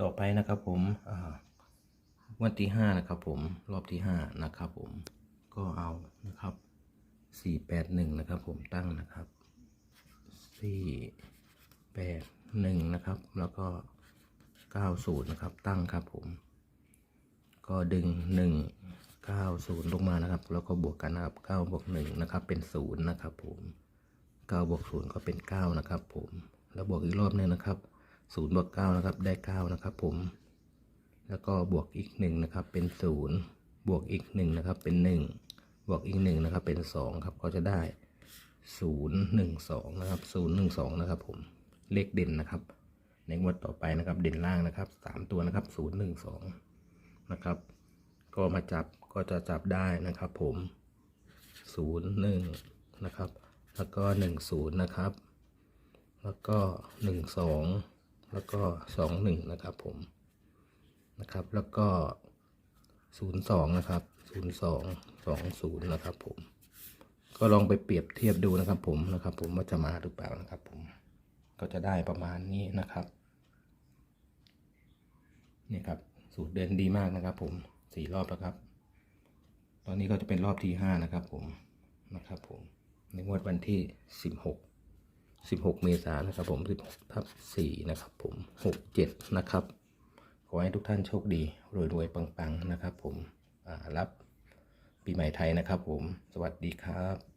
ต่อไปนะครับผมวันที่ห้านะครับผมรอบที่ห้านะครับผมก็เอานะครับสี่แปดหนึ่งนะครับผมตั้งนะครับสี่แปดหนึ่งนะครับ แล้วก็เก้าศูนย์นะครับ ตั้งครับผม ก็ดึงหนึ่งเก้าศูนย์ลงมานะครับ แล้วก็บวกกันนะครับเก้าบวกหนึ่งนะครับ เป็นศูนย์นะครับผมเก้าบวกศูนย์ก็เป็นเก้านะครับ ผม แล้วบวกอีกรอบหนึงนะครับ ศูนย์บวกเก้านะครับ ได้เก้านะครับผม แล้วก็บวกอีกหนึ่งนะครับ เป็นศูนย์บวกอีกหนึ่งนะครับ เป็นหนึ่งบวกอีกหนึ่งนะครับ เป็นสองครับ ก็จะได้ศูนย์หนึ่งสองนะครับศูนย์หนึ่งสองนะครับ ผม เลขเด่นนะครับ ในงวดต่อไปนะครับ เด่นล่างนะครับสามตัวนะครับศูนย์หนึ่งสองนะครับ ก็มาจับก็จะจับได้นะครับ ผมศูนย์หนึ่งนะครับ แล้วก็หนึ่งศูนย์นะครับ แล้วก็หนึ่งสอง แล้วก็สองหนึ่งนะครับผมนะครับแล้วก็ศูนย์สองนะครับศูนย์สองสองศูนย์นะครับผม ก็ลองไปเปรียบเทียบดูนะครับ ผมนะครับ ผมว่าจะมาหรือเปล่านะครับ ผมก็จะได้ประมาณนี้นะครับนี่ครับสูตรเดินดีมากนะครับ ผมสี่รอบแล้วครับ ตอนนี้ก็จะเป็นรอบที่ห้านะครับ ผมนะครับ ผมในงวดวันที่สิบหก สิบหกเมษายนนะครับผมสิบหกทับสี่นะครับผมหกเจ็ดนะครับ ขอให้ทุกท่านโชคดี รวยๆ ปังๆ นะครับผมรับปีใหม่ไทยนะครับผม สวัสดีครับ